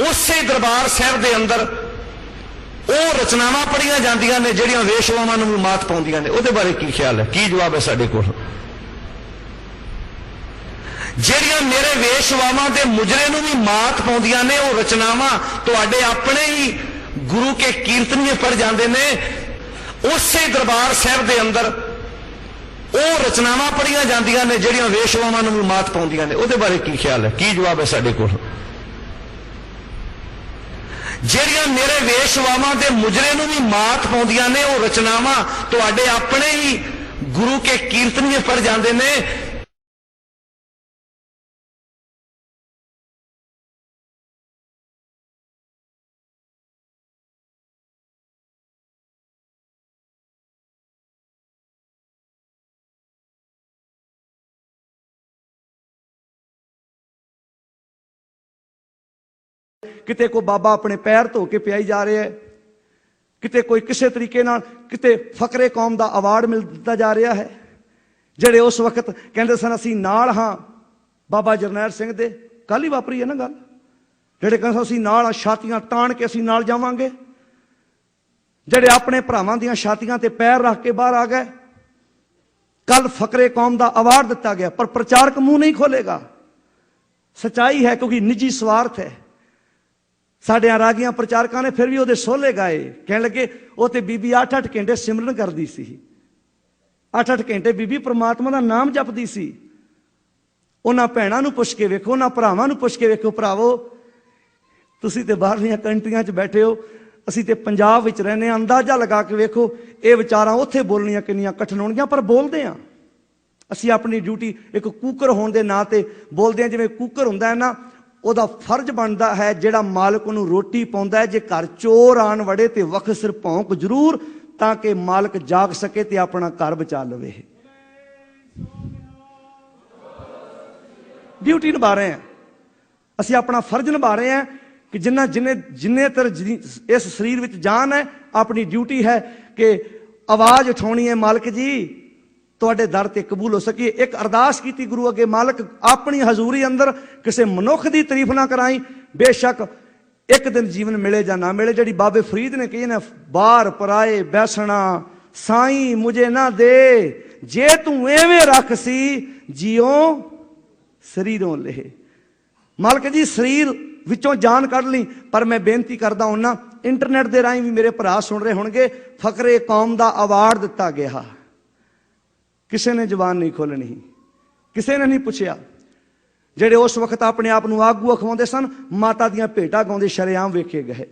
ਉਸੇ ਦਰਬਾਰ ਸਾਹਿਬ ਦੇ ਅੰਦਰ ਉਹ ਰਚਨਾਵਾਂ ਪੜੀਆਂ ਜਾਂਦੀਆਂ ਨੇ, ਜਿਹੜੀਆਂ ਵੇਸ਼ਵਾਵਾਂ ਨੂੰ ਵੀ ਮਾਤ ਪਾਉਂਦੀਆਂ ਨੇ। ਉਹਦੇ ਬਾਰੇ ਕੀ ਖਿਆਲ ਹੈ? ਕੀ ਜਵਾਬ ਹੈ ਸਾਡੇ ਕੋਲ? ਜਿਹੜੀਆਂ ਮੇਰੇ ਵੇਸ਼ਵਾਵਾਂ ਦੇ ਮੁਜਰੇ ਨੂੰ ਵੀ ਮਾਤ ਪਾਉਂਦੀਆਂ ਨੇ, ਉਹ ਰਚਨਾਵਾਂ ਤੁਹਾਡੇ ਆਪਣੇ ਹੀ ਗੁਰੂ ਕੇ ਕੀਰਤਨੀਏ ਪੜ ਜਾਂਦੇ ਨੇ। ਉਸੇ ਦਰਬਾਰ ਸਾਹਿਬ ਦੇ ਅੰਦਰ ਉਹ ਰਚਨਾਵਾਂ ਪੜੀਆਂ ਜਾਂਦੀਆਂ ਨੇ, ਜਿਹੜੀਆਂ ਵੇਸ਼ਵਾਵਾਂ ਨੂੰ ਵੀ ਮਾਤ ਪਾਉਂਦੀਆਂ ਨੇ। ਉਹਦੇ ਬਾਰੇ ਕੀ ਖਿਆਲ ਹੈ? ਕੀ ਜਵਾਬ ਹੈ ਸਾਡੇ ਕੋਲ? ਜਿਹੜੀਆਂ ਮੇਰੇ ਵੇਸ਼ਵਾਵਾਂ ਤੇ ਮੁਜਰੇ ਨੂੰ ਵੀ ਮਾਤ ਪਾਉਂਦੀਆਂ ਨੇ, ਉਹ ਰਚਨਾਵਾਂ ਤੁਹਾਡੇ ਆਪਣੇ ਹੀ ਗੁਰੂ ਕੇ ਕੀਰਤਨੀਏ ਪੜ ਜਾਂਦੇ ਨੇ। ਕਿਤੇ ਕੋਈ ਬਾਬਾ ਆਪਣੇ ਪੈਰ ਧੋ ਕੇ ਪਿਆਈ ਜਾ ਰਿਹਾ ਹੈ, ਕਿਤੇ ਕੋਈ ਕਿਸੇ ਤਰੀਕੇ ਨਾਲ ਕਿਤੇ ਫਕਰੇ ਕੌਮ ਦਾ ਅਵਾਰਡ ਮਿਲ ਦਿੱਤਾ ਜਾ ਰਿਹਾ ਹੈ, ਜਿਹੜੇ ਉਸ ਵਕਤ ਕਹਿੰਦੇ ਸਨ, ਅਸੀਂ ਨਾਲ ਹਾਂ, ਬਾਬਾ ਜਰਨੈਲ ਸਿੰਘ ਦੇ। ਕੱਲ ਹੀ ਵਾਪਰੀ ਹੈ ਨਾ ਗੱਲ। ਜਿਹੜੇ ਕਹਿੰਦੇ ਸਨ, ਅਸੀਂ ਨਾਲ ਆ, ਛਾਤੀਆਂ ਤਾਣ ਕੇ ਅਸੀਂ ਨਾਲ ਜਾਵਾਂਗੇ। ਜਿਹੜੇ ਆਪਣੇ ਭਰਾਵਾਂ ਦੀਆਂ ਛਾਤੀਆਂ ਤੇ ਪੈਰ ਰੱਖ ਕੇ ਬਾਹਰ ਆ ਗਏ ਕੱਲ ਫਕਰੇ ਕੌਮ ਦਾ ਅਵਾਰਡ ਦਿੱਤਾ ਗਿਆ, ਪਰ ਪ੍ਰਚਾਰਕ ਮੂੰਹ ਨਹੀਂ ਖੋਲੇਗਾ ਸਚਾਈ ਹੈ ਕਿਉਂਕਿ ਨਿੱਜੀ ਸਵਾਰਥ ਹੈ। ਸਾਡੇ ਰਾਗੀਆਂ ਪ੍ਰਚਾਰਕਾਂ ਨੇ ਫਿਰ ਵੀ ਉਹਦੇ ਸੋਲੇ ਗਾਏ। ਕਹਿਣ ਲੱਗੇ, ਉਹ ਤੇ ਬੀਬੀ 8-8 ਘੰਟੇ ਸਿਮਰਨ ਕਰਦੀ ਸੀ। 8-8 ਘੰਟੇ ਬੀਬੀ ਪ੍ਰਮਾਤਮਾ ਦਾ ਨਾਮ ਜਪਦੀ ਸੀ। ਉਹਨਾਂ ਭੈਣਾਂ ਨੂੰ ਪੁੱਛ ਕੇ ਵੇਖੋ, ਉਹਨਾਂ ਭਰਾਵਾਂ ਨੂੰ ਪੁੱਛ ਕੇ ਵੇਖੋ, ਭਰਾਵੋ, ਤੁਸੀਂ ਤੇ ਬਾਹਰਲੀਆਂ ਕੰਟਰੀਆਂ 'ਚ ਬੈਠੇ ਹੋ, ਅਸੀਂ ਤੇ ਪੰਜਾਬ ਵਿੱਚ ਰਹਿੰਦੇ ਹਾਂ, ਅੰਦਾਜ਼ਾ ਲਗਾ ਕੇ ਵੇਖੋ, ਇਹ ਵਿਚਾਰਾਂ ਉੱਥੇ ਬੋਲਣੀਆਂ ਕਿੰਨੀਆਂ ਕਠਿਨ ਹੋਣਗੀਆਂ, ਪਰ ਬੋਲਦੇ ਹਾਂ। ਅਸੀਂ ਆਪਣੀ ਡਿਊਟੀ ਇੱਕ ਕੂਕਰ ਹੋਣ ਦੇ ਨਾਂ ਤੇ ਬੋਲਦੇ ਹਾਂ, ਜਿਵੇਂ ਕੂਕਰ ਹੁੰਦਾ ਹੈ ਨਾ ਉਹਦਾ ਫਰਜ਼ ਬਣਦਾ ਹੈ ਜਿਹੜਾ ਮਾਲਕ ਨੂੰ ਰੋਟੀ ਪਾਉਂਦਾ ਹੈ। ਜੇ ਘਰ ਚੋਰ ਆਣ ਵੜੇ ਤੇ ਵਖ ਸਿਰ ਭੌਂਕ ਜ਼ਰੂਰ, ਤਾਂ ਕਿ ਮਾਲਕ ਜਾਗ ਸਕੇ ਤੇ ਆਪਣਾ ਘਰ ਬਚਾ ਲਵੇ। ਡਿਊਟੀ ਨਿਭਾ ਰਹੇ ਹਾਂ। ਅਸੀਂ ਆਪਣਾ ਫਰਜ਼ ਨਿਭਾ ਰਹੇ ਹਾਂ ਕਿ ਜਿੰਨਾ ਜਿੰਨੇ ਜਿੰਨੇ ਤਰ ਜਿ- ਇਸ ਸਰੀਰ ਵਿੱਚ ਜਾਨ ਹੈ, ਆਪਣੀ ਡਿਊਟੀ ਹੈ ਕਿ ਆਵਾਜ਼ ਉਠਾਉਣੀ ਹੈ ਮਾਲਕ ਜੀ। ਤੁਹਾਡੇ ਦਰ ਤੇ ਕਬੂਲ ਹੋ ਸਕੀਏ ਇੱਕ ਅਰਦਾਸ ਕੀਤੀ ਗੁਰੂ ਅੱਗੇ ਮਾਲਕ, ਆਪਣੀ ਹਜ਼ੂਰੀ ਅੰਦਰ ਕਿਸੇ ਮਨੁੱਖ ਦੀ ਤਾਰੀਫ ਨਾ ਕਰਾਈ। ਬੇਸ਼ੱਕ ਇੱਕ ਦਿਨ ਜੀਵਨ ਮਿਲੇ ਜਾਂ ਨਾ ਮਿਲੇ, ਜਿਹੜੀ ਬਾਬੇ ਫਰੀਦ ਨੇ ਕਹੀ ਨਾ, ਬਾਹਰ ਪਰਾਏ ਬੈਸਣਾ, ਸਾਈਂ ਮੁਝੇ ਨਾ ਦੇ। ਜੇ ਤੂੰ ਐਵੇਂ ਰੱਖ ਸੀ ਜਿਉ ਸਰੀਰੋਂ ਲਏ ਮਾਲਕ ਜੀ, ਸਰੀਰ ਵਿੱਚੋਂ ਜਾਨ ਕੱਢ ਲਈ, ਪਰ ਮੈਂ ਬੇਨਤੀ ਕਰਦਾ ਹਾਂ ਇੰਟਰਨੈਟ ਦੇ ਰਾਹੀਂ ਵੀ ਮੇਰੇ ਭਰਾ ਸੁਣ ਰਹੇ ਹੋਣਗੇ, ਫਕਰੇ ਕੌਮ ਦਾ ਅਵਾਰਡ ਦਿੱਤਾ ਗਿਆ। ਕਿਸੇ ਨੇ ਜ਼ਬਾਨ ਨਹੀਂ ਖੋਲਣੀ ਕਿਸੇ ਨੇ ਨਹੀਂ ਪੁੱਛਿਆ। ਜਿਹੜੇ ਉਸ ਵਕਤ ਆਪਣੇ ਆਪ ਨੂੰ ਆਗੂ ਅਖਵਾਉਂਦੇ ਸਨ, ਮਾਤਾ ਦੀਆਂ ਭੇਟਾਂ ਗਾਉਂਦੇ ਸ਼ਰੇਆਮ ਵੇਖੇ ਗਏ।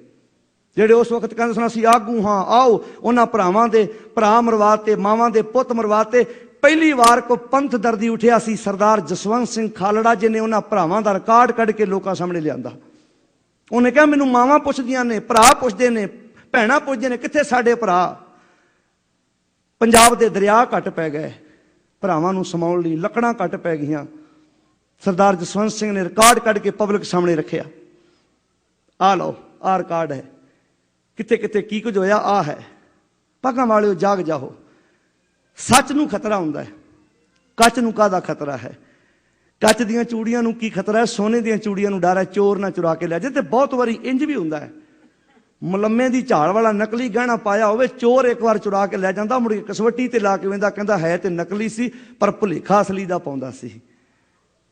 ਜਿਹੜੇ ਉਸ ਵਕਤ ਕਹਿੰਦੇ ਸਨ, ਅਸੀਂ ਆਗੂ ਹਾਂ, ਆਓ, ਉਹਨਾਂ ਭਰਾਵਾਂ ਦੇ, ਭਰਾ ਮਰਵਾਤੇ ਮਾਵਾਂ ਦੇ, ਪੁੱਤ ਮਰਵਾਤੇ ਪਹਿਲੀ ਵਾਰ ਕੋ ਪੰਥ ਦਰਦੀ ਉਠਿਆ ਸੀ ਸਰਦਾਰ ਜਸਵੰਤ ਸਿੰਘ ਖਾਲੜਾ ਜੀ ਨੇ ਉਹਨਾਂ ਭਰਾਵਾਂ ਦਾ ਰਿਕਾਰਡ ਕੱਢ ਕੇ ਲੋਕਾਂ ਸਾਹਮਣੇ ਲਿਆਂਦਾ। ਉਹਨੇ ਕਿਹਾ, ਮੈਨੂੰ ਮਾਵਾਂ ਪੁੱਛਦੀਆਂ ਨੇ, ਭਰਾ ਪੁੱਛਦੇ ਨੇ, ਭੈਣਾਂ ਪੁੱਛਦੇ ਨੇ, ਕਿੱਥੇ ਸਾਡੇ ਭਰਾ? ਪੰਜਾਬ ਦੇ ਦਰਿਆ ਘਟ ਪੈ ਗਏ। ਭਰਾਵਾਂ ਨੂੰ ਸਮਾਉਣ ਲਈ ਲੱਕੜਾਂ ਘਟ ਪੈ ਗਈਆਂ। ਸਰਦਾਰ ਜਸਵੰਤ ਸਿੰਘ ਨੇ ਰਿਕਾਰਡ ਕੱਢ ਕੇ ਪਬਲਿਕ ਸਾਹਮਣੇ ਰੱਖਿਆ। ਆ ਲਓ ਆ ਰਿਕਾਰਡ ਹੈ। ਕਿਤੇ ਕਿਤੇ ਕੀ ਕੁਝ ਹੋਇਆ ਆ ਹੈ। ਪੱਗਾਂ ਵਾਲਿਓ, ਜਾਗ ਜਾਓ। ਸੱਚ ਨੂੰ ਖਤਰਾ ਹੁੰਦਾ ਹੈ। ਕੱਚ ਨੂੰ ਕਾਦਾ ਖਤਰਾ ਹੈ? ਕੱਚ ਦੀਆਂ ਚੂੜੀਆਂ ਨੂੰ ਕੀ ਖਤਰਾ ਹੈ? ਸੋਨੇ ਦੀਆਂ ਚੂੜੀਆਂ ਨੂੰ ਡਰ ਹੈ। ਚੋਰ ਨਾ ਚੁਰਾ ਕੇ ਲੈ ਜਾਏ ਤੇ ਬਹੁਤ ਵਾਰੀ ਇੰਜ ਵੀ ਹੁੰਦਾ ਹੈ। ਮੁਲੰਮੇ ਦੀ ਝਾੜ ਵਾਲਾ ਨਕਲੀ ਗਹਿਣਾ ਪਾਇਆ ਹੋਵੇ, ਚੋਰ ਇੱਕ ਵਾਰ ਚੁਰਾ ਕੇ ਲੈ ਜਾਂਦਾ, ਮੁੜ ਕੇ ਕਸਵੱਟੀ ਤੇ ਲਾ ਕੇ ਵੇਂਦਾ, ਕਹਿੰਦਾ ਹੈ ਤੇ ਨਕਲੀ ਸੀ, ਪਰ ਭੁਲੇਖਾ ਅਸਲੀ ਦਾ ਪਾਉਂਦਾ ਸੀ।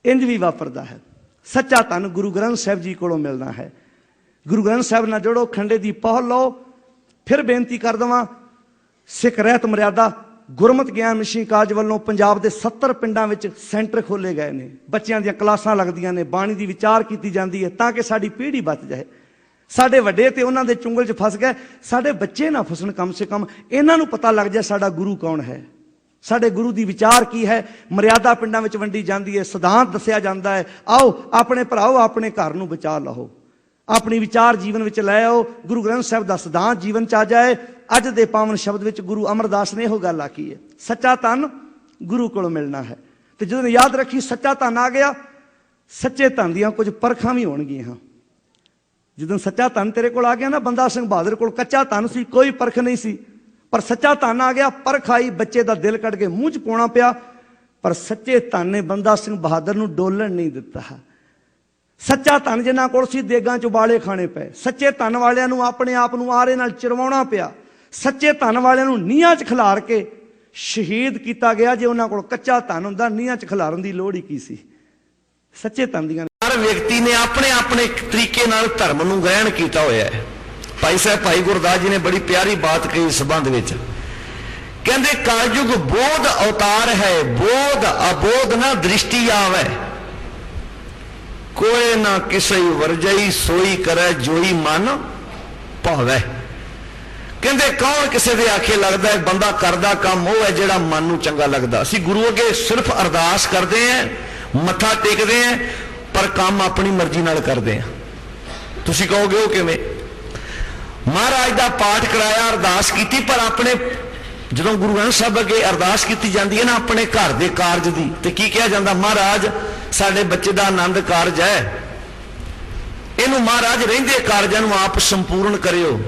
ਇੰਜ ਵੀ ਵਾਪਰਦਾ ਹੈ। ਸੱਚਾ ਧਨ ਗੁਰੂ ਗ੍ਰੰਥ ਸਾਹਿਬ ਜੀ ਕੋਲੋਂ ਮਿਲਣਾ ਹੈ। ਗੁਰੂ ਗ੍ਰੰਥ ਸਾਹਿਬ ਨਾਲ ਜੋੜੋ, ਖੰਡੇ ਦੀ ਪਹੁਲ ਲਓ, ਫਿਰ ਬੇਨਤੀ ਕਰ ਦਵਾਂ, ਸਿੱਖ ਰਹਿਤ ਮਰਿਆਦਾ, ਗੁਰਮਤ ਗਿਆਨ ਮਿਸ਼ਨ ਕਾਜ ਵੱਲੋਂ ਪੰਜਾਬ ਦੇ 70 ਪਿੰਡਾਂ ਵਿੱਚ ਸੈਂਟਰ ਖੋਲੇ ਗਏ ਨੇ। ਬੱਚਿਆਂ ਦੀਆਂ ਕਲਾਸਾਂ ਲੱਗਦੀਆਂ ਨੇ, ਬਾਣੀ ਦੀ ਵਿਚਾਰ ਕੀਤੀ ਜਾਂਦੀ ਹੈ, ਤਾਂ ਕਿ ਸਾਡੀ ਪੀੜ੍ਹੀ ਬਚ ਜਾਏ। ਸਾਡੇ ਵੱਡੇ ਤੇ ਉਹਨਾਂ ਦੇ ਚੁੰਗਲ 'ਚ ਫਸ ਗਏ। ਸਾਡੇ ਬੱਚੇ ਨਾ ਫਸਣ ਕਮ ਸੇ ਕਮ। ਇਹਨਾਂ ਨੂੰ ਪਤਾ ਲੱਗ ਜਾਏ ਸਾਡਾ ਗੁਰੂ ਕੌਣ ਹੈ। ਸਾਡੇ ਗੁਰੂ ਦੀ ਵਿਚਾਰ ਕੀ ਹੈ? ਮਰਿਆਦਾ ਪਿੰਡਾਂ ਵਿੱਚ ਵੰਡੀ ਜਾਂਦੀ ਹੈ, ਸਿਧਾਂਤ ਦੱਸਿਆ ਜਾਂਦਾ ਹੈ। ਆਓ, ਆਪਣੇ ਭਰਾਓ, ਆਪਣੇ ਘਰ ਨੂੰ ਬਚਾ ਲਓ। ਆਪਣੀ ਵਿਚਾਰ ਜੀਵਨ ਵਿੱਚ ਲੈ ਆਓ। ਗੁਰੂ ਗ੍ਰੰਥ ਸਾਹਿਬ ਦਾ ਸਿਧਾਂਤ ਜੀਵਨ ਚ ਆ ਜਾਏ। ਅੱਜ ਦੇ ਪਾਵਨ ਸ਼ਬਦ ਵਿੱਚ ਗੁਰੂ ਅਮਰਦਾਸ ਨੇ ਇਹੋ ਗੱਲ ਆਖੀ ਹੈ। ਸੱਚਾ ਧਨ ਗੁਰੂ ਕੋਲੋਂ ਮਿਲਣਾ ਹੈ। ਤੇ ਜਦੋਂ ਯਾਦ ਰੱਖੀ, ਸੱਚਾ ਧਨ ਆ ਗਿਆ। ਸੱਚੇ ਧਨ ਦੀਆਂ ਕੁਝ ਪਰਖਾਂ ਵੀ ਹੋਣਗੀਆਂ। ਜਦੋਂ ਸੱਚਾ ਧਨ ਤੇਰੇ ਕੋਲ ਆ ਗਿਆ ਨਾ, ਬੰਦਾ ਸਿੰਘ ਬਹਾਦਰ ਕੋਲ, ਕੱਚਾ ਧਨ ਸੀ, ਕੋਈ ਪਰਖ ਨਹੀਂ ਸੀ। ਪਰ ਸੱਚਾ ਧਨ ਆ ਗਿਆ, ਪਰਖ ਆਈ, ਬੱਚੇ ਦਾ ਦਿਲ ਕੱਢ ਕੇ ਮੂੰਹ 'ਚ ਪਾਉਣਾ ਪਿਆ। ਪਰ ਸੱਚੇ ਧਨ ਨੇ ਬੰਦਾ ਸਿੰਘ ਬਹਾਦਰ ਨੂੰ ਡੋਲਣ ਨਹੀਂ ਦਿੱਤਾ। ਸੱਚਾ ਧਨ ਜਿਨ੍ਹਾਂ ਕੋਲ ਸੀ, ਦੇਗਾਂ ਚ ਉਬਾਲੇ ਖਾਣੇ ਪਏ। ਸੱਚੇ ਧਨ ਵਾਲਿਆਂ ਨੂੰ ਆਪਣੇ ਆਪ ਨੂੰ ਆਰੇ ਨਾਲ ਚਰਵਾਉਣਾ ਪਿਆ। ਸੱਚੇ ਧਨ ਵਾਲਿਆਂ ਨੂੰ ਨੀਹਾਂ 'ਚ ਖਿਲਾਰ ਕੇ ਸ਼ਹੀਦ ਕੀਤਾ ਗਿਆ। ਜੇ ਉਹਨਾਂ ਕੋਲ ਕੱਚਾ ਧਨ ਹੁੰਦਾ, ਨੀਹਾਂ 'ਚ ਖਿਲਾਰਨ ਦੀ ਲੋੜ ਹੀ ਕੀ ਸੀ? ਸੱਚੇ ਧਨ ਦੀਆਂ ਹਰ ਵਿਅਕਤੀ ਨੇ ਆਪਣੇ ਆਪਣੇ ਤਰੀਕੇ ਨਾਲ ਧਰਮ ਨੂੰ ਗ੍ਰਹਿਣ ਕੀਤਾ ਹੋਇਆ ਹੈ। ਭਾਈ ਸਾਹਿਬ, ਭਾਈ ਗੁਰਦਾਸ ਜੀ ਨੇ ਬੜੀ ਪਿਆਰੀ ਬਾਤ ਕਹੀ ਸੰਬੰਧ ਵਿੱਚ। ਕਹਿੰਦੇ, ਕਲਯੁਗ ਬੋਧ ਅਵਤਾਰ ਹੈ, ਬੋਧ ਅਬੋਧ ਨਾ ਦ੍ਰਿਸ਼ਟੀ ਆਵੇ। ਕੋਏ ਨਾ ਕਿਸਈ ਵਰਜਈ, ਸੋਈ ਕਰੈ, ਜੋਈ ਮਨ ਭਾਵੈ। ਕਹਿੰਦੇ, ਕੌਣ ਕਿਸੇ ਦੇ ਆਖੇ ਲੱਗਦਾ ਹੈ, ਬੰਦਾ ਕਰਦਾ ਕੰਮ ਉਹ ਹੈ ਜਿਹੜਾ ਮਨ ਨੂੰ ਚੰਗਾ ਲੱਗਦਾ। ਅਸੀਂ ਗੁਰੂ ਅੱਗੇ ਸਿਰਫ ਅਰਦਾਸ ਕਰਦੇ ਆਂ ਮੱਥਾ ਟੇਕਦੇ ਆਂ ਪਰ ਕੰਮ ਆਪਣੀ ਮਰਜ਼ੀ ਨਾਲ ਕਰਦੇ ਆਂ। ਤੁਸੀਂ ਕਹੋਗੇ ਉਹ ਕਿਵੇਂ? ਮਹਾਰਾਜ ਦਾ ਪਾਠ ਕਰਾਇਆ, ਅਰਦਾਸ ਕੀਤੀ, ਪਰ ਆਪਣੇ ਜਦੋਂ ਗੁਰੂ ਗ੍ਰੰਥ ਸਾਹਿਬ ਅੱਗੇ ਅਰਦਾਸ ਕੀਤੀ ਜਾਂਦੀ ਹੈ ਨਾ, ਆਪਣੇ ਘਰ ਦੇ ਕਾਰਜ ਦੀ, ਤੇ ਕੀ ਕਿਹਾ ਜਾਂਦਾ? ਮਹਾਰਾਜ, ਸਾਡੇ ਬੱਚੇ ਦਾ ਆਨੰਦ ਕਾਰਜ ਹੈ। ਇਹਨੂੰ ਮਹਾਰਾਜ ਰਹਿੰਦੇ ਕਾਰਜਾਂ ਨੂੰ ਆਪ ਸੰਪੂਰਨ ਕਰਿਓ।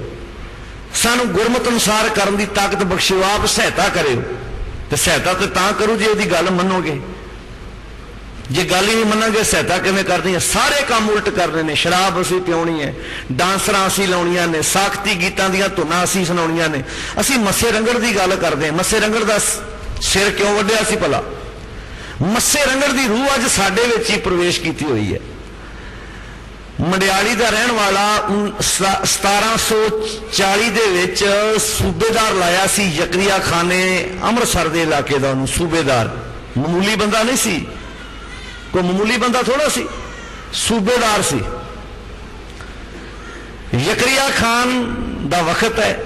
ਸਾਨੂੰ ਗੁਰਮਤ ਅਨੁਸਾਰ ਕਰਨ ਦੀ ਤਾਕਤ ਬਖਸ਼ਿਓ, ਆਪ ਸਹਾਇਤਾ ਕਰਿਓ। ਤੇ ਸਹਾਇਤਾ ਤੇ ਤਾਂ ਕਰੂ ਜੇ ਉਹਦੀ ਗੱਲ ਮੰਨੋਗੇ। ਜੇ ਗੱਲ ਹੀ ਨਹੀਂ ਮੰਨਾਂਗੇ, ਸਹਾਇਤਾ ਕਿਵੇਂ ਕਰਦੇ ਆ ਸਾਰੇ ਕੰਮ ਉਲਟ ਕਰਨੇ ਨੇ। ਸ਼ਰਾਬ ਅਸੀਂ ਪਿਉਣੀ ਹੈ, ਡਾਂਸਰਾਂ ਅਸੀਂ ਲਾਉਣੀਆਂ ਨੇ, ਸਾਖਤੀ ਗੀਤਾਂ ਦੀਆਂ ਧੁਨਾਂ ਅਸੀਂ ਸੁਣਾਉਣੀਆਂ ਨੇ। ਅਸੀਂ ਮੱਸੇ ਰੰਗੜ ਦੀ ਗੱਲ ਕਰਦੇ ਹਾਂ। ਮੱਸੇ ਰੰਗੜ ਦਾ ਸਿਰ ਕਿਉਂ ਵੱਢਿਆ ਸੀ ਭਲਾ? ਮੱਸੇ ਰੰਗੜ ਦੀ ਰੂਹ ਅੱਜ ਸਾਡੇ ਵਿੱਚ ਹੀ ਪ੍ਰਵੇਸ਼ ਕੀਤੀ ਹੋਈ ਹੈ। ਮੰਡਿਆਲੀ ਦਾ ਰਹਿਣ ਵਾਲਾ ਉਨ- ਸ- 1740 ਦੇ ਵਿੱਚ ਸੂਬੇਦਾਰ ਲਾਇਆ ਸੀ ਯਕਰੀਆ ਖਾਨ ਨੇ ਅੰਮ੍ਰਿਤਸਰ ਦੇ ਇਲਾਕੇ ਦਾ ਉਹਨੂੰ, ਸੂਬੇਦਾਰ। ਮਾਮੂਲੀ ਬੰਦਾ ਨਹੀਂ ਸੀ। ਕੋਈ ਮਾਮੂਲੀ ਬੰਦਾ ਥੋੜਾ ਸੀ? ਸੂਬੇਦਾਰ ਸੀ। ਯਕਰੀਆ ਖਾਨ ਦਾ ਵਕਤ ਹੈ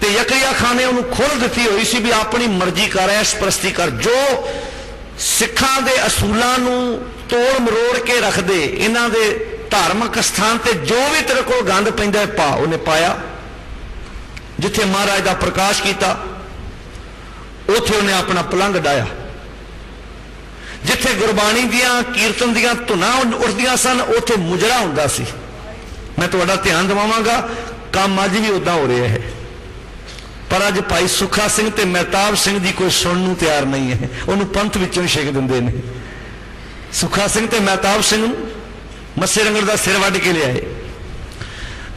ਤੇ ਯਕਰੀਆ ਖਾਨ ਨੇ ਉਹਨੂੰ ਖੁੱਲ੍ਹ ਦਿੱਤੀ ਹੋਈ ਸੀ ਵੀ ਆਪਣੀ ਮਰਜ਼ੀ ਕਰ ਐਸ ਪ੍ਰਸਤੀ ਕਰ ਜੋ ਸਿੱਖਾਂ ਦੇ ਅਸੂਲਾਂ ਨੂੰ ਤੋੜ ਮਰੋੜ ਕੇ ਰੱਖਦੇ ਇਹਨਾਂ ਦੇ ਧਾਰਮਿਕ ਸਥਾਨ ਤੇ ਜੋ ਵੀ ਤੇਰੇ ਕੋਲ ਗੰਦ ਪੈਂਦਾ ਹੈ, ਪਾ ਉਹਨੇ ਪਾਇਆ। ਜਿੱਥੇ ਮਹਾਰਾਜ ਦਾ ਪ੍ਰਕਾਸ਼ ਕੀਤਾ ਉੱਥੇ ਉਹਨੇ ਆਪਣਾ ਪਲੰਘ ਡਾਇਆ ਜਿੱਥੇ ਗੁਰਬਾਣੀ ਦੀਆਂ ਕੀਰਤਨ ਦੀਆਂ ਧੁਨਾਂ ਉੱਠਦੀਆਂ ਸਨ, ਉੱਥੇ ਮੁਜਰਾ ਹੁੰਦਾ ਸੀ। ਮੈਂ ਤੁਹਾਡਾ ਧਿਆਨ ਦਿਵਾਵਾਂਗਾ, ਕੰਮ ਅੱਜ ਵੀ ਉਦਾਂ ਹੋ ਰਿਹਾ ਹੈ। ਪਰ ਅੱਜ ਭਾਈ ਸੁੱਖਾ ਸਿੰਘ ਤੇ ਮਹਿਤਾਬ ਸਿੰਘ ਦੀ ਕੋਈ ਸੁਣਨ ਨੂੰ ਤਿਆਰ ਨਹੀਂ ਹੈ। ਉਹਨੂੰ ਪੰਥ ਵਿੱਚੋਂ ਹੀ ਛੇਕ ਦਿੰਦੇ ਨੇ। ਸੁੱਖਾ ਸਿੰਘ ਤੇ ਮਹਿਤਾਬ ਸਿੰਘ ਨੂੰ ਮੱਸੇ ਰੰਗੜ ਦਾ ਸਿਰ ਵੱਢ ਕੇ ਲਿਆਏ।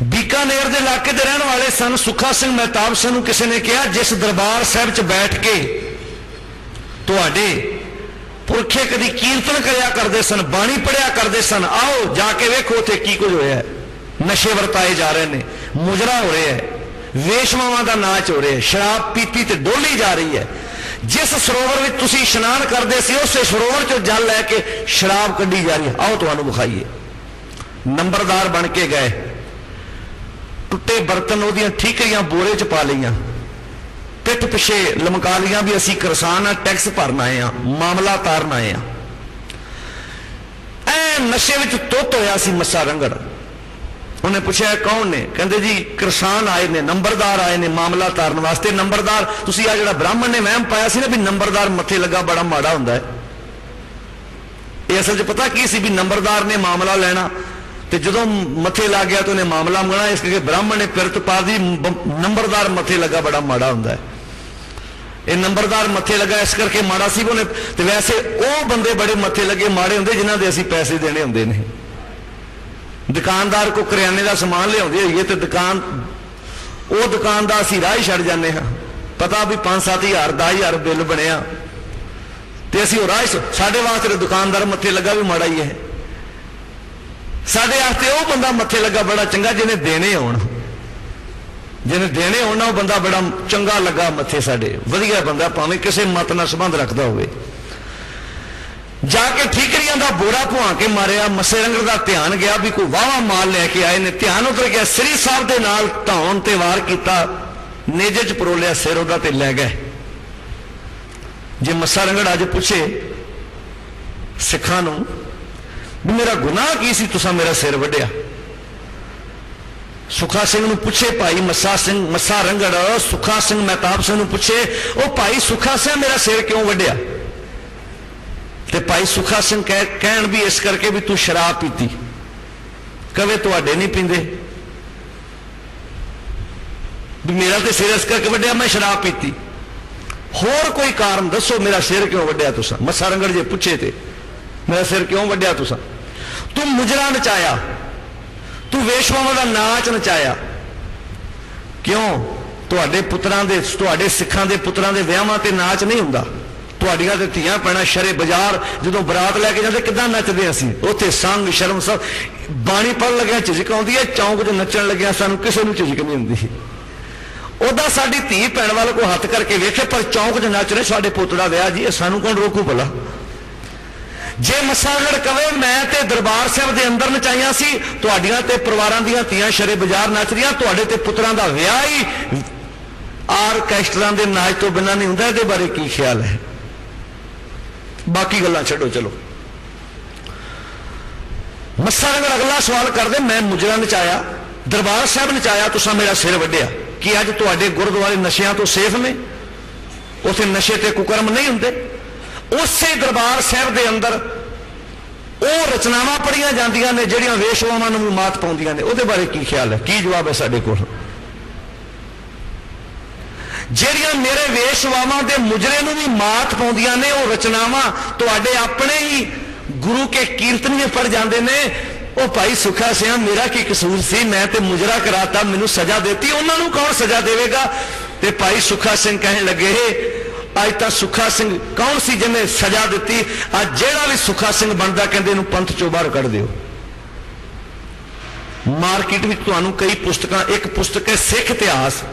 ਬੀਕਾਨੇਰ ਦੇ ਇਲਾਕੇ ਦੇ ਰਹਿਣ ਵਾਲੇ ਸਨ ਸੁੱਖਾ ਸਿੰਘ, ਮਹਿਤਾਬ ਸਿੰਘ ਨੂੰ ਕਿਸੇ ਨੇ ਕਿਹਾ, ਜਿਸ ਦਰਬਾਰ ਸਾਹਿਬ 'ਚ ਬੈਠ ਕੇ ਤੁਹਾਡੇ ਪੁਰਖੇ ਕਦੀ ਕੀਰਤਨ ਕਰਿਆ ਕਰਦੇ ਸਨ, ਬਾਣੀ ਪੜਿਆ ਕਰਦੇ ਸਨ। ਆਓ, ਜਾ ਕੇ ਵੇਖੋ ਉੱਥੇ ਕੀ ਕੁਝ ਹੋਇਆ ਨਸ਼ੇ ਵਰਤਾਏ ਜਾ ਰਹੇ ਨੇ, ਮੁਜਰਾ ਹੋ ਰਿਹਾ ਹੈ ਵੇਸ਼ਮਾਵਾਂ ਦਾ ਨਾਚ ਹੋ ਰਿਹਾ ਹੈ, ਸ਼ਰਾਬ ਪੀਤੀ ਤੇ ਡੋਲੀ ਜਾ ਰਹੀ ਹੈ। ਜਿਸ ਸਰੋਵਰ ਵਿੱਚ ਤੁਸੀਂ ਇਸ਼ਨਾਨ ਕਰਦੇ ਸੀ, ਉਸੇ ਸਰੋਵਰ ਚੋਂ ਜਲ ਲੈ ਕੇ ਸ਼ਰਾਬ ਕੱਢੀ ਜਾ ਰਹੀ ਹੈ। ਆਓ, ਤੁਹਾਨੂੰ ਵਿਖਾਈਏ। ਨੰਬਰਦਾਰ ਬਣ ਕੇ ਗਏ। ਟੁੱਟੇ ਬਰਤਨ ਉਹਦੀਆਂ ਠੀਕਰੀਆਂ ਬੋਰੇ 'ਚ ਪਾ ਲਈਆਂ। ਪਿੱਠ ਪਿਛੇ ਲਮਕਾ ਲੀਆਂ ਵੀ ਅਸੀਂ ਕਿਸਾਨ ਆ, ਟੈਕਸ ਭਰਨ ਆਏ ਆ, ਮਾਮਲਾ ਤਾਰਨ ਆਏ ਆ। ਐ ਨਸ਼ੇ ਵਿੱਚ ਤੁੱਤ ਹੋਇਆ ਸੀ ਮੱਸਾ ਰੰਗੜ। ਉਹਨੇ ਪੁੱਛਿਆ ਇਹ ਕੌਣ ਨੇ? ਕਹਿੰਦੇ ਜੀ ਕਿਸਾਨ ਆਏ ਨੇ, ਨੰਬਰਦਾਰ ਆਏ ਨੇ ਮਾਮਲਾ ਤਾਰਨ ਵਾਸਤੇ। ਨੰਬਰਦਾਰ, ਤੁਸੀਂ ਆ ਜਿਹੜਾ ਬ੍ਰਾਹਮਣ ਨੇ ਵਹਿਮ ਪਾਇਆ ਸੀ ਨਾ ਵੀ ਨੰਬਰਦਾਰ ਮੱਥੇ ਲੱਗਾ, ਬੜਾ ਮਾੜਾ ਹੁੰਦਾ ਹੈ। ਇਹ ਅਸਲ 'ਚ ਪਤਾ ਕੀ ਸੀ ਵੀ ਨੰਬਰਦਾਰ ਨੇ ਮਾਮਲਾ ਲੈਣਾ ਤੇ ਜਦੋਂ ਮੱਥੇ ਲੱਗ ਗਿਆ ਤਾਂ ਉਹਨੇ ਮਾਮਲਾ ਮੰਗਣਾ, ਇਸ ਕਰਕੇ ਬ੍ਰਾਹਮਣ ਨੇ ਪਿਰਤ ਪਾ ਦੀ ਬ- ਨੰਬਰਦਾਰ ਮੱਥੇ ਲੱਗਾ, ਬੜਾ ਮਾੜਾ ਹੁੰਦਾ ਹੈ। ਇਹ ਨੰਬਰਦਾਰ ਮੱਥੇ ਲੱਗਾ, ਇਸ ਕਰਕੇ ਮਾੜਾ ਸੀ ਉਹਨੇ, ਤੇ ਵੈਸੇ ਉਹ ਬੰਦੇ ਬੜੇ ਮੱਥੇ ਲੱਗੇ, ਮਾੜੇ ਹੁੰਦੇ, ਜਿਨ੍ਹਾਂ ਦੇ ਅਸੀਂ ਪੈਸੇ ਦੇਣੇ ਹੁੰਦੇ ਨੇ। ਦੁਕਾਨਦਾਰ ਕੋ ਕਰਿਆਨੇ ਦਾ ਸਮਾਨ ਲਿਆਉਂਦੇ ਹੋਈਏ, ਤੇ ਦੁਕਾਨ, ਉਹ ਦੁਕਾਨ ਦਾ ਅਸੀਂ ਰਾਹ ਹੀ ਛੱਡ ਜਾਂਦੇ ਹਾਂ। ਪਤਾ ਵੀ 5-7000 10000 ਬਿੱਲ ਬਣਿਆ। ਤੇ ਅਸੀਂ ਉਹ ਰਾਹ ਹੀ- ਸਾਡੇ ਵਾਸਤੇ ਦੁਕਾਨਦਾਰ ਮੱਥੇ ਲੱਗਾ ਵੀ ਮਾੜਾ ਹੀ ਹੈ। ਸਾਡੇ ਵਾਸਤੇ ਉਹ ਬੰਦਾ ਮੱਥੇ ਲੱਗਾ ਬੜਾ ਚੰਗਾ, ਜਿਹਨੇ ਦੇਣੇ ਆਉਣ ਜਿਹਨੇ ਦੇਣੇ ਹੋਣ ਨਾ ਉਹ ਬੰਦਾ ਬੜਾ ਚੰਗਾ ਲੱਗਾ ਮੱਥੇ ਸਾਡੇ। ਵਧੀਆ ਬੰਦਾ, ਭਾਵੇਂ ਕਿਸੇ ਮਤ ਨਾਲ ਸੰਬੰਧ ਰੱਖਦਾ ਹੋਵੇ। ਜਾ ਕੇ ਠੀਕਰੀਆਂ ਦਾ ਬੋਰਾ ਭੁਆ ਕੇ ਮਾਰਿਆ, ਮੱਸੇ ਰੰਗੜ ਦਾ ਧਿਆਨ ਗਿਆ ਵੀ ਕੋਈ ਵਾਵਾ ਮਾਲ ਲੈ ਕੇ ਆਏ ਨੇ। ਧਿਆਨ ਉਧਰ ਗਿਆ, ਸ੍ਰੀ ਸਾਹਿਬ ਦੇ ਨਾਲ ਧੌਣ ਤੇ ਵਾਰ ਕੀਤਾ, ਨੇਜੇ ਚ ਪਰੋਲਿਆ ਸਿਰ ਉਹਦਾ ਤੇ ਲੈ ਗਏ। ਜੇ ਮੱਸਾ ਰੰਗੜ ਅੱਜ ਪੁੱਛੇ ਸਿੱਖਾਂ ਨੂੰ ਵੀ ਮੇਰਾ ਗੁਨਾਹ ਕੀ ਸੀ, ਤੁਸੀਂ ਮੇਰਾ ਸਿਰ ਵੱਢਿਆ? ਸੁਖਾ ਸਿੰਘ ਨੂੰ ਪੁੱਛੇ, ਭਾਈ ਮੱਸਾ ਸਿੰਘ, ਮੱਸਾ ਰੰਗੜ, ਸੁਖਾ ਸਿੰਘ ਮਹਿਤਾਬ ਸਿੰਘ ਨੂੰ ਪੁੱਛੇ, ਉਹ ਭਾਈ ਸੁਖਾ ਸਿੰਘ ਮੇਰਾ ਸਿਰ ਕਿਉਂ ਵੱਢਿਆ? ਤੇ ਭਾਈ ਸੁਖਾ ਸਿੰਘ ਕਹਿ, ਕਹਿਣ ਵੀ ਇਸ ਕਰਕੇ ਵੀ ਤੂੰ ਸ਼ਰਾਬ ਪੀਤੀ। ਕਵੇ ਤੁਹਾਡੇ ਨਹੀਂ ਪੀਂਦੇ। ਵੀ ਮੇਰਾ ਤੇ ਸਿਰ ਇਸ ਕਰਕੇ ਵੱਢਿਆ, ਮੈਂ ਸ਼ਰਾਬ ਪੀਤੀ। ਹੋਰ ਕੋਈ ਕਾਰਨ ਦੱਸੋ ਮੇਰਾ ਸਿਰ ਕਿਉਂ ਵੱਢਿਆ ਤੁਸੀਂ? ਮੱਸਾ ਰੰਗੜ ਜੇ ਪੁੱਛੇ ਤੇ, ਮੇਰਾ ਸਿਰ ਕਿਉਂ ਵੱਢਿਆ ਤੁਸੀਂ? ਤੂੰ ਮੁਜਰਾ ਨਚਾਇਆ। ਤੂੰ ਵੇਸ਼ਵਾਵਾਂ ਦਾ ਨਾਚ ਨਚਾਇਆ। ਕਿਉਂ? ਤੁਹਾਡੇ ਪੁੱਤਰਾਂ ਦੇ, ਤੁਹਾਡੇ ਸਿੱਖਾਂ ਦੇ ਪੁੱਤਰਾਂ ਦੇ ਵਿਆਹਾਂ ਤੇ ਨਾਚ ਨਹੀਂ ਹੁੰਦਾ। ਤੁਹਾਡੀਆਂ ਤੇ ਧੀਆਂ ਪੈਣਾ ਸ਼ਰੇ ਬਾਜ਼ਾਰ, ਜਦੋਂ ਬਰਾਤ ਲੈ ਕੇ ਜਾਂਦੇ, ਕਿੱਦਾਂ ਨੱਚਦੇ ਅਸੀਂ? ਉੱਥੇ ਸੰਗ, ਸ਼ਰਮ ਸਭ, ਬਾਣੀ ਪੜ੍ਹਨ ਲੱਗਿਆ ਝਿਜਕ ਆਉਂਦੀ ਹੈ, ਚੌਂਕ 'ਚ ਨੱਚਣ ਲੱਗਿਆ ਸਾਨੂੰ ਕਿਸੇ ਨੂੰ ਝਿਜਕ ਨਹੀਂ ਹੁੰਦੀ। ਉਹਦਾ ਸਾਡੀ ਧੀ ਭੈਣ ਵੱਲ ਕੋ ਹੱਥ ਕਰਕੇ ਵੇਖੇ, ਪਰ ਚੌਂਕ 'ਚ ਨੱਚ ਰਹੇ ਸਾਡੇ ਪੁੱਤ ਦਾ ਵਿਆਹ ਜੀ, ਇਹ ਸਾਨੂੰ ਕੌਣ ਰੋਕੂ ਭਲਾ? ਜੇ ਮਸਾਗੜ ਕਵੇ, ਮੈਂ ਤੇ ਦਰਬਾਰ ਸਾਹਿਬ ਦੇ ਅੰਦਰ ਨਚਾਈਆਂ ਸੀ, ਤੁਹਾਡੀਆਂ ਤੇ ਪਰਿਵਾਰਾਂ ਦੀਆਂ ਧੀਆਂ ਸ਼ਰੇ ਬਾਜ਼ਾਰ ਨੱਚ ਰਹੀਆਂ ਤੁਹਾਡੇ ਤੇ ਪੁੱਤਰਾਂ ਦਾ ਵਿਆਹ ਹੀ ਆਰਕੈਸਟਰਾਂ ਦੇ ਨਾਚ ਤੋਂ ਬਿਨਾਂ ਨਹੀਂ ਹੁੰਦਾ, ਇਹਦੇ ਬਾਰੇ ਕੀ ਖਿਆਲ ਹੈ? ਬਾਕੀ ਗੱਲਾਂ ਛੱਡੋ, ਚਲੋ। ਮਸਾਗੜ ਅਗਲਾ ਸਵਾਲ ਕਰਦੇ, ਮੈਂ ਮੁਜਰਾ ਨਚਾਇਆ, ਦਰਬਾਰ ਸਾਹਿਬ ਨਚਾਇਆ, ਤੁਸੀਂ ਮੇਰਾ ਸਿਰ ਵੱਢਿਆ। ਕਿ ਅੱਜ ਤੁਹਾਡੇ ਗੁਰਦੁਆਰੇ ਨਸ਼ਿਆਂ ਤੋਂ ਸੇਫ ਨੇ? ਉਥੇ ਨਸ਼ੇ ਤੇ ਕੁਕਰਮ ਨਹੀਂ ਹੁੰਦੇ? ਉਸੇ ਦਰਬਾਰ ਸਾਹਿਬ ਦੇ ਅੰਦਰ ਉਹ ਰਚਨਾਵਾਂ ਪੜੀਆਂ ਜਾਂਦੀਆਂ ਨੇ, ਜਿਹੜੀਆਂ ਵੇਸ਼ਵਾਵਾਂ ਨੂੰ ਵੀ ਮਾਤ ਪਾਉਂਦੀਆਂ ਨੇ। ਉਹਦੇ ਬਾਰੇ ਕੀ ਖਿਆਲ ਹੈ? ਕੀ ਜਵਾਬ ਹੈ ਸਾਡੇ ਕੋਲ? ਜਿਹੜੀਆਂ ਮੇਰੇ ਵੇਸ਼ਵਾਵਾਂ ਦੇ ਮੁਜਰੇ ਨੂੰ ਵੀ ਮਾਤ ਪਾਉਂਦੀਆਂ ਨੇ, ਉਹ ਰਚਨਾਵਾਂ ਤੁਹਾਡੇ ਆਪਣੇ ਹੀ ਗੁਰੂ ਕੇ ਕੀਰਤਨੀਏ ਪੜ ਜਾਂਦੇ ਨੇ। ਉਹ ਭਾਈ ਸੁਖਾ ਸਿਆ, ਮੇਰਾ ਕੀ ਕਸੂਰ ਸੀ? ਮੈਂ ਤੇ ਮੁਜਰਾ ਕਰਾਤਾ, ਮੈਨੂੰ ਸਜ਼ਾ ਦਿੱਤੀ। ਉਹਨਾਂ ਨੂੰ ਕੌਣ ਸਜ਼ਾ ਦੇਵੇਗਾ? ਤੇ ਭਾਈ ਸੁਖਾ ਸਿੰਘ ਕਹਿਣ ਲੱਗੇ ਅੱਜ ਤਾਂ ਸੁਖਾ ਸਿੰਘ ਕੌਣ ਸੀ ਜਿਹਨੇ ਸਜ਼ਾ ਦਿੱਤੀ? ਅੱਜ ਜਿਹੜਾ ਵੀ ਸੁਖਾ ਸਿੰਘ ਬਣਦਾ, ਕਹਿੰਦੇ ਇਹਨੂੰ ਪੰਥ ਚੋਂ ਬਾਹਰ ਕੱਢ ਦਿਓ। ਮਾਰਕੀਟ ਵਿੱਚ ਤੁਹਾਨੂੰ ਕਈ ਪੁਸਤਕਾਂ, ਇੱਕ ਪੁਸਤਕ ਹੈ ਸਿੱਖ ਇਤਿਹਾਸ।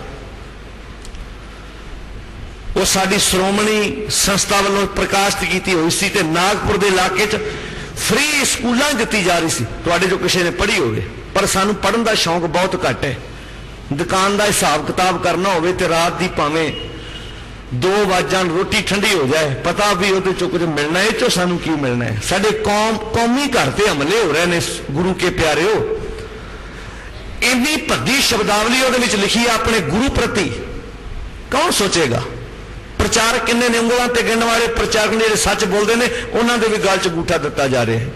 ਉਹ ਸਾਡੀ ਸ਼੍ਰੋਮਣੀ ਸੰਸਥਾ ਵੱਲੋਂ ਪ੍ਰਕਾਸ਼ਿਤ ਕੀਤੀ ਹੋਈ ਸੀ ਤੇ ਨਾਗਪੁਰ ਦੇ ਇਲਾਕੇ 'ਚ ਫ੍ਰੀ ਸਕੂਲਾਂ ਦਿੱਤੀ ਜਾ ਰਹੀ ਸੀ। ਤੁਹਾਡੇ ਜੋ ਕਿਸੇ ਨੇ ਪੜ੍ਹੀ ਹੋਵੇ, ਪਰ ਸਾਨੂੰ ਪੜ੍ਹਨ ਦਾ ਸ਼ੌਂਕ ਬਹੁਤ ਘੱਟ ਹੈ। ਦੁਕਾਨ ਦਾ ਹਿਸਾਬ ਕਿਤਾਬ ਕਰਨਾ ਹੋਵੇ ਤੇ ਰਾਤ ਦੀ ਭਾਵੇਂ 2 ਵਜਾਂ ਰੋਟੀ ਠੰਡੀ ਹੋ ਜਾਏ, ਪਤਾ ਵੀ ਉਹਦੇ ਚੋਂ ਕੁਝ ਮਿਲਣਾ ਹੈ ਚੋਂ ਸਾਨੂੰ ਕੀ ਮਿਲਣਾ ਹੈ। ਸਾਡੇ ਕੌਮ, ਕੌਮੀ ਘਰ ਤੇ ਹਮਲੇ ਹੋ ਰਹੇ ਨੇ ਗੁਰੂ ਕੇ ਪਿਆਰਿਓ। ਇੰਨੀ ਭੱਦੀ ਸ਼ਬਦਾਵਲੀ ਉਹਦੇ ਵਿੱਚ ਲਿਖੀ ਹੈ ਆਪਣੇ ਗੁਰੂ ਪ੍ਰਤੀ। ਕੌਣ ਸੋਚੇਗਾ? ਪ੍ਰਚਾਰਕ ਕਿੰਨੇ ਨੇ ਉਂਗਲਾਂ ਤੇ ਗਿਣਨ ਵਾਲੇ ਪ੍ਰਚਾਰਕ ਨੇ ਜਿਹੜੇ ਸੱਚ ਬੋਲਦੇ ਨੇ, ਉਹਨਾਂ ਦੇ ਵੀ ਗੱਲ 'ਚ ਗੂਠਾ ਦਿੱਤਾ ਜਾ ਰਿਹਾ ਹੈ।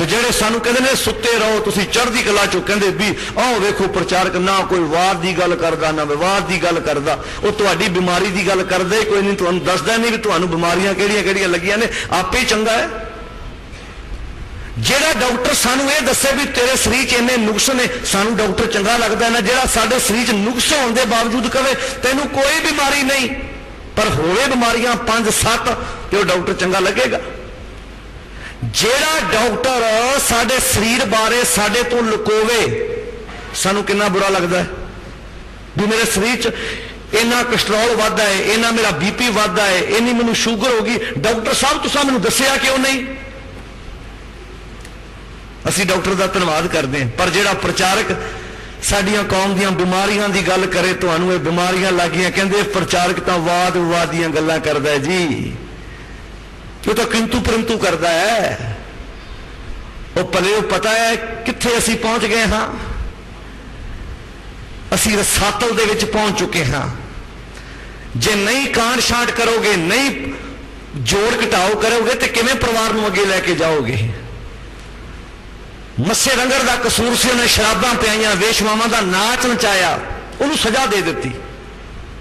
ਤੇ ਜਿਹੜੇ ਸਾਨੂੰ ਕਹਿੰਦੇ ਨੇ ਸੁੱਤੇ ਰਹੋ, ਤੁਸੀਂ ਚੜ੍ਹਦੀ ਕਲਾ 'ਚੋਂ ਕਹਿੰਦੇ ਵੀ ਆਹ ਵੇਖੋ ਪ੍ਰਚਾਰਕ, ਨਾ ਕੋਈ ਵਾਰ ਦੀ ਗੱਲ ਕਰਦਾ, ਨਾ ਵਿਵਾਦ ਦੀ ਗੱਲ ਕਰਦਾ। ਉਹ ਤੁਹਾਡੀ ਬਿਮਾਰੀ ਦੀ ਗੱਲ ਕਰਦਾ ਹੀ ਕੋਈ ਨਹੀਂ ਤੁਹਾਨੂੰ ਦੱਸਦਾ ਨਹੀਂ ਵੀ ਤੁਹਾਨੂੰ ਬਿਮਾਰੀਆਂ ਕਿਹੜੀਆਂ ਕਿਹੜੀਆਂ ਲੱਗੀਆਂ ਨੇ। ਆਪੇ ਚੰਗਾ ਹੈ। ਜਿਹੜਾ ਡਾਕਟਰ ਸਾਨੂੰ ਇਹ ਦੱਸੇ ਵੀ ਤੇਰੇ ਸਰੀਰ 'ਚ ਇੰਨੇ ਨੁਕਸ ਨੇ, ਸਾਨੂੰ ਡਾਕਟਰ ਚੰਗਾ ਲੱਗਦਾ ਨਾ, ਜਿਹੜਾ ਸਾਡੇ ਸਰੀਰ 'ਚ ਨੁਕਸ ਹੋਣ ਦੇ ਬਾਵਜੂਦ ਕਵੇ, ਤੈਨੂੰ ਕੋਈ ਬਿਮਾਰੀ ਨਹੀਂ। ਪਰ ਹੋਵੇ ਬਿਮਾਰੀਆਂ 5-7 ਤੇ ਉਹ ਡਾਕਟਰ ਚੰਗਾ ਲੱਗੇਗਾ। ਜਿਹੜਾ ਡਾਕਟਰ ਸਾਡੇ ਸਰੀਰ ਬਾਰੇ ਸਾਡੇ ਤੋਂ ਲੁਕੋਵੇ, ਸਾਨੂੰ ਕਿੰਨਾ ਬੁਰਾ ਲੱਗਦਾ ਹੈ? ਵੀ ਮੇਰੇ ਸਰੀਰ 'ਚ ਇੰਨਾ ਕੋਲੇਸਟ੍ਰੋਲ ਵੱਧਦਾ ਹੈ, ਇੰਨਾ ਮੇਰਾ ਬੀਪੀ ਵੱਧਦਾ ਹੈ, ਇੰਨੀ ਮੈਨੂੰ ਸ਼ੂਗਰ ਹੋ ਗਈ। ਡਾਕਟਰ ਸਾਹਿਬ, ਤੁਸੀਂ ਮੈਨੂੰ ਦੱਸਿਆ ਕਿਉਂ ਨਹੀਂ? ਅਸੀਂ ਡਾਕਟਰ ਦਾ ਧੰਨਵਾਦ ਕਰਦੇ ਹਾਂ, ਪਰ ਜਿਹੜਾ ਪ੍ਰਚਾਰਕ ਸਾਡੀਆਂ ਕੌਮ ਦੀਆਂ ਬਿਮਾਰੀਆਂ ਦੀ ਗੱਲ ਕਰੇ, ਤੁਹਾਨੂੰ ਇਹ ਬਿਮਾਰੀਆਂ ਲੱਗੀਆਂ, ਕਹਿੰਦੇ ਪ੍ਰਚਾਰਕ ਤਾਂ ਵਾਦ ਵਿਵਾਦ ਦੀਆਂ ਗੱਲਾਂ ਕਰਦਾ ਜੀ। ਉਹ ਤਾਂ ਕਿੰਤੂ ਪਰੰਤੂ ਕਰਦਾ ਹੈ। ਉਹ ਭਲੇ, ਉਹ ਪਤਾ ਹੈ ਕਿੱਥੇ ਅਸੀਂ ਪਹੁੰਚ ਗਏ ਹਾਂ। ਅਸੀਂ ਰਸਾਤਲ ਦੇ ਵਿੱਚ ਪਹੁੰਚ ਚੁੱਕੇ ਹਾਂ। ਜੇ ਨਹੀਂ ਕਾਂਡ ਛਾਂਟ ਕਰੋਗੇ, ਨਹੀਂ ਜੋੜ ਘਟਾਓ ਕਰੋਗੇ, ਤੇ ਕਿਵੇਂ ਪਰਿਵਾਰ ਨੂੰ ਅੱਗੇ ਲੈ ਕੇ ਜਾਓਗੇ? ਮੱਸੇ ਰੰਗਰ ਦਾ ਕਸੂਰ ਸੀ, ਉਹਨੇ ਸ਼ਰਾਬਾਂ ਪਿਆਈਆਂ, ਵੇਸ਼ਵਾਵਾਂ ਦਾ ਨਾਚ ਨਚਾਇਆ, ਉਹਨੂੰ ਸਜ਼ਾ ਦੇ ਦਿੱਤੀ।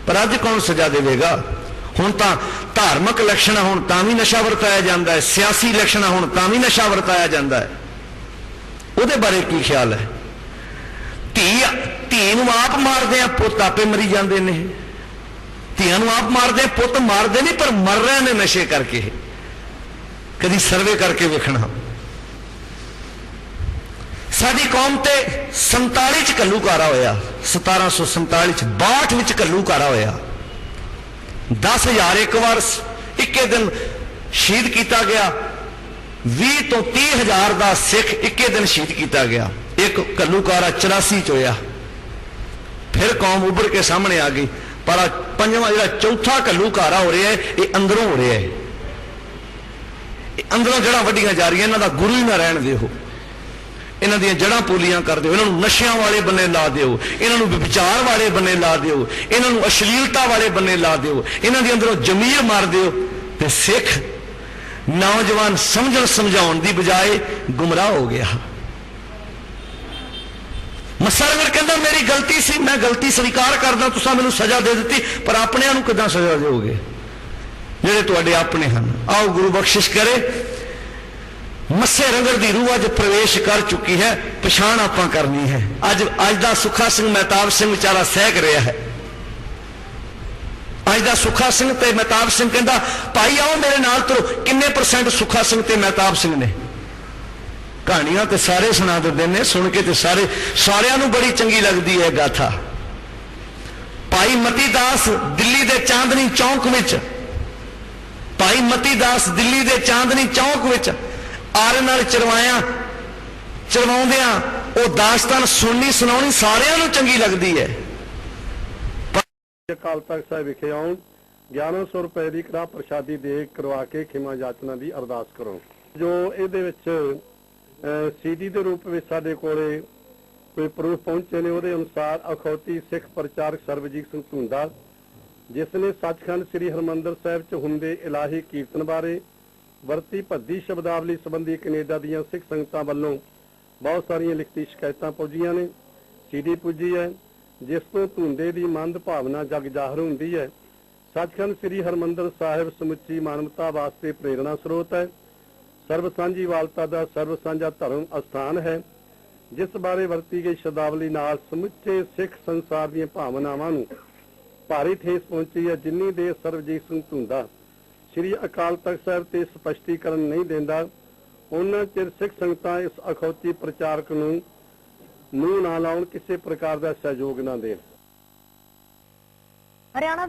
ਪਰ ਅੱਜ ਕੌਣ ਸਜ਼ਾ ਦੇਵੇਗਾ? ਹੁਣ ਤਾਂ ਧਾਰਮਿਕ ਲੱਛਣਾ ਹੋਣ ਤਾਂ ਵੀ ਨਸ਼ਾ ਵਰਤਾਇਆ ਜਾਂਦਾ ਹੈ ਸਿਆਸੀ ਲੱਛਣਾ ਹੋਣ ਤਾਂ ਵੀ ਨਸ਼ਾ ਵਰਤਾਇਆ ਜਾਂਦਾ ਹੈ। ਉਹਦੇ ਬਾਰੇ ਕੀ ਖਿਆਲ ਹੈ? ਧੀ ਧੀ ਨੂੰ ਆਪ ਮਾਰਦੇ ਆ ਪੁੱਤ ਆਪੇ ਮਰੀ ਜਾਂਦੇ ਨੇ। ਧੀਆਂ ਨੂੰ ਆਪ ਮਾਰਦੇ ਆ, ਪੁੱਤ ਮਾਰਦੇ ਨਹੀਂ ਪਰ ਮਰ ਰਹੇ ਨੇ ਨਸ਼ੇ ਕਰਕੇ। ਕਦੀ ਸਰਵੇ ਕਰਕੇ ਵੇਖਣਾ। ਸਾਡੀ ਕੌਮ ਤੇ 47 ਚ ਘੱਲੂਕਾਰਾ ਹੋਇਆ। 1747 ਚ 62 ਵਿੱਚ ਘੱਲੂਕਾਰਾ ਹੋਇਆ। 10000 ਇੱਕ ਵਾਰ ਇੱਕੇ ਦਿਨ ਸ਼ਹੀਦ ਕੀਤਾ ਗਿਆ। 20 ਤੋਂ 30 ਹਜ਼ਾਰ ਦਾ ਸਿੱਖ ਇੱਕੇ ਦਿਨ ਸ਼ਹੀਦ ਕੀਤਾ ਗਿਆ। ਇੱਕ ਘੱਲੂਕਾਰਾ 84 ਚ ਹੋਇਆ। ਫਿਰ ਕੌਮ ਉੱਭਰ ਕੇ ਸਾਹਮਣੇ ਆ ਗਈ। ਪਰ ਪੰਜਵਾਂ ਜਿਹੜਾ ਚੌਥਾ ਘੱਲੂਕਾਰਾ ਹੋ ਰਿਹਾ ਹੈ, ਇਹ ਅੰਦਰੋਂ ਹੋ ਰਿਹਾ ਹੈ। ਇਹ ਅੰਦਰੋਂ ਜਿਹੜਾ ਵੱਡੀਆਂ ਜਾ ਰਹੀਆਂ, ਇਹਨਾਂ ਦਾ ਗੁਰੂ ਹੀ ਨਾ ਰਹਿਣ ਦਿਓ। ਇਹਨਾਂ ਦੀਆਂ ਜੜਾਂ ਪੋਲੀਆਂ ਕਰ ਦਿਓ, ਇਹਨਾਂ ਨੂੰ ਨਸ਼ਿਆਂ ਵਾਲੇ ਬੰਨੇ ਲਾ ਦਿਓ, ਇਹਨਾਂ ਨੂੰ ਵਿਚਾਰ ਵਾਲੇ ਬੰਨੇ ਲਾ ਦਿਓ, ਇਹਨਾਂ ਨੂੰ ਅਸ਼ਲੀਲਤਾ ਵਾਲੇ ਬੰਨੇ ਲਾ ਦਿਓ, ਇਹਨਾਂ ਦੇ ਅੰਦਰੋਂ ਜ਼ਮੀਰ ਮਾਰ ਦਿਓ ਤੇ ਸਿੱਖ ਨੌਜਵਾਨ ਸਮਝਣ ਸਮਝਾਉਣ ਦੀ ਬਜਾਏ ਗੁੰਮਰਾਹ ਹੋ ਗਿਆ। ਮਸਰਗਰ ਕਹਿੰਦਾ, ਮੇਰੀ ਗਲਤੀ ਸੀ, ਮੈਂ ਗਲਤੀ ਸਵੀਕਾਰ ਕਰਦਾ, ਤੁਸੀਂ ਮੈਨੂੰ ਸਜ਼ਾ ਦੇ ਦਿੱਤੀ, ਪਰ ਆਪਣਿਆਂ ਨੂੰ ਕਿਦਾਂ ਸਜ਼ਾ ਦਿਓਗੇ? ਜਿਹੜੇ ਤੁਹਾਡੇ ਆਪਣੇ ਹਨ, ਆਓ ਗੁਰੂ ਬਖਸ਼ਿਸ਼ ਕਰੇ ਮੱਸੇ ਰੰਗੜ ਦੀ ਰੂਹ ਅੱਜ ਪ੍ਰਵੇਸ਼ ਕਰ ਚੁੱਕੀ ਹੈ, ਪਛਾਣ ਆਪਾਂ ਕਰਨੀ ਹੈ। ਅੱਜ ਅੱਜ ਦਾ ਸੁੱਖਾ ਸਿੰਘ ਮਹਿਤਾਬ ਸਿੰਘ ਵਿਚਾਰਾ ਸਹਿਕ ਰਿਹਾ ਹੈ। ਅੱਜ ਦਾ ਸੁੱਖਾ ਸਿੰਘ ਤੇ ਮਹਿਤਾਬ ਸਿੰਘ ਕਹਿੰਦਾ, ਭਾਈ ਆਓ ਮੇਰੇ ਨਾਲ ਤੁਰੋ। ਕਿੰਨੇ ਪਰਸੈਂਟ ਸੁੱਖਾ ਸਿੰਘ ਤੇ ਮਹਿਤਾਬ ਸਿੰਘ ਨੇ? ਕਹਾਣੀਆਂ ਤੇ ਸਾਰੇ ਸੁਣਾ ਦਿੰਦੇ ਨੇ, ਸੁਣ ਕੇ ਤੇ ਸਾਰੇ, ਸਾਰਿਆਂ ਨੂੰ ਬੜੀ ਚੰਗੀ ਲੱਗਦੀ ਹੈ ਗਾਥਾ। ਭਾਈ ਮਤੀ ਦਾਸ ਦਿੱਲੀ ਦੇ ਚਾਂਦਨੀ ਚੌਂਕ ਵਿੱਚ, ਭਾਈ ਮਤੀ ਦਾਸ ਦਿੱਲੀ ਦੇ ਚਾਂਦਨੀ ਚੌਂਕ ਵਿੱਚ ਆਰੇ ਨਾਲ ਚਰਵਾਇਆ, ਚਰਵਾਉਂਦਿਆਂ ਉਹ ਦਾਸਤਾਨ ਸੁਣਨੀ ਸੁਣਾਉਣੀ ਸਾਰਿਆਂ ਨੂੰ ਚੰਗੀ ਲੱਗਦੀ ਹੈ। ਅਕਾਲ ਤਖਤ ਸਾਹਿਬ ਵਿਖੇ ਆਉਣ 1100 ਰੁਪਏ ਦੀ ਕੜਾ ਪ੍ਰਸ਼ਾਦੀ ਦੇ ਕਰਵਾ ਕੇ ਖਿਮਾ ਜਾਚਨਾ ਦੀ ਅਰਦਾਸ ਕਰੋ। ਜੋ ਇਹਦੇ ਵਿੱਚ ਸੀਡੀ ਦੇ ਰੂਪ ਵਿੱਚ ਸਾਡੇ ਕੋਲੇ ਕੋਈ ਪ੍ਰੂਫ ਪਹੁੰਚੇ ਨੇ, ਉਹਦੇ ਅਨੁਸਾਰ ਅਖੌਤੀ ਸਿੱਖ ਪ੍ਰਚਾਰਕ ਸਰਬਜੀਤ ਸਿੰਘ ਧੁੰਦਾ, ਜਿਸ ਨੇ ਸੱਚਖੰਡ ਸ੍ਰੀ ਹਰਮੰਦਰ ਸਾਹਿਬ 'ਚ ਹੁੰਦੇ ਇਲਾਹੀ ਕੀਰਤਨ ਬਾਰੇ ਵਰਤੀ ਭੱਦੀ ਸ਼ਬਦਾਵਲੀ ਸੰਬੰਧੀ ਕੈਨੇਡਾ ਦੀਆਂ ਸਿੱਖ ਸੰਗਤਾਂ ਵੱਲੋਂ ਬਹੁਤ ਸਾਰੀਆਂ ਲਿਖਤੀ ਸ਼ਿਕਾਇਤਾਂ ਪਹੁੰਚੀਆਂ ਨੇ। ਸੀਡੀ ਪੁੱਜੀ ਹੈ, ਜਿਸ ਤੋਂ ਧੁੰਦੇ ਦੀ ਮੰਦ ਭਾਵਨਾ ਜਗ ਜ਼ਾਹਰ ਹੁੰਦੀ ਹੈ। ਸੱਚਖੰਡ ਸ੍ਰੀ ਹਰਮੰਦਰ ਸਾਹਿਬ ਸਮੁੱਚੀ ਮਾਨਵਤਾ ਵਾਸਤੇ ਪ੍ਰੇਰਣਾ ਸਰੋਤ ਹੈ। ਸਰਬ ਸਾਂਝੀ ਵਾਲਤਾ ਦਾ ਸਰਬ ਸਾਂਝਾ ਧਰਮ ਅਸਥਾਨ ਹੈ, ਜਿਸ ਬਾਰੇ ਵਰਤੀ ਗਈ ਸ਼ਬਦਾਵਲੀ ਨਾਲ ਸਮੁੱਚੇ ਸਿੱਖ ਸੰਸਾਰ ਦੀਆਂ ਭਾਵਨਾਵਾਂ ਨੂੰ ਭਾਰੀ ਠੇਸ ਪਹੁੰਚੀ ਹੈ। ਜਿੰਨੀ ਦੇ ਸਰਬਜੀਤ ਸਿੰਘ ਧੁੰਦਾ ਸ੍ਰੀ ਅਕਾਲ ਤਖਤ ਸਾਹਿਬ ਤੇ ਸਪਸ਼ਟੀਕਰਨ ਨਹੀਂ ਦਿੰਦਾ, ਉਹਨਾਂ ਚਿਰ ਸਿੱਖ ਸੰਗਤਾਂ ਇਸ ਅਖੌਤੀ ਪ੍ਰਚਾਰਕ ਨੂੰ ਮੂੰਹ ਨਾ ਲਾਉਣ ਕਿਸੇ ਪ੍ਰਕਾਰ ਦਾ ਸਹਿਯੋਗ ਨਾ ਦੇਣ। ਹਰਿਆਣਾ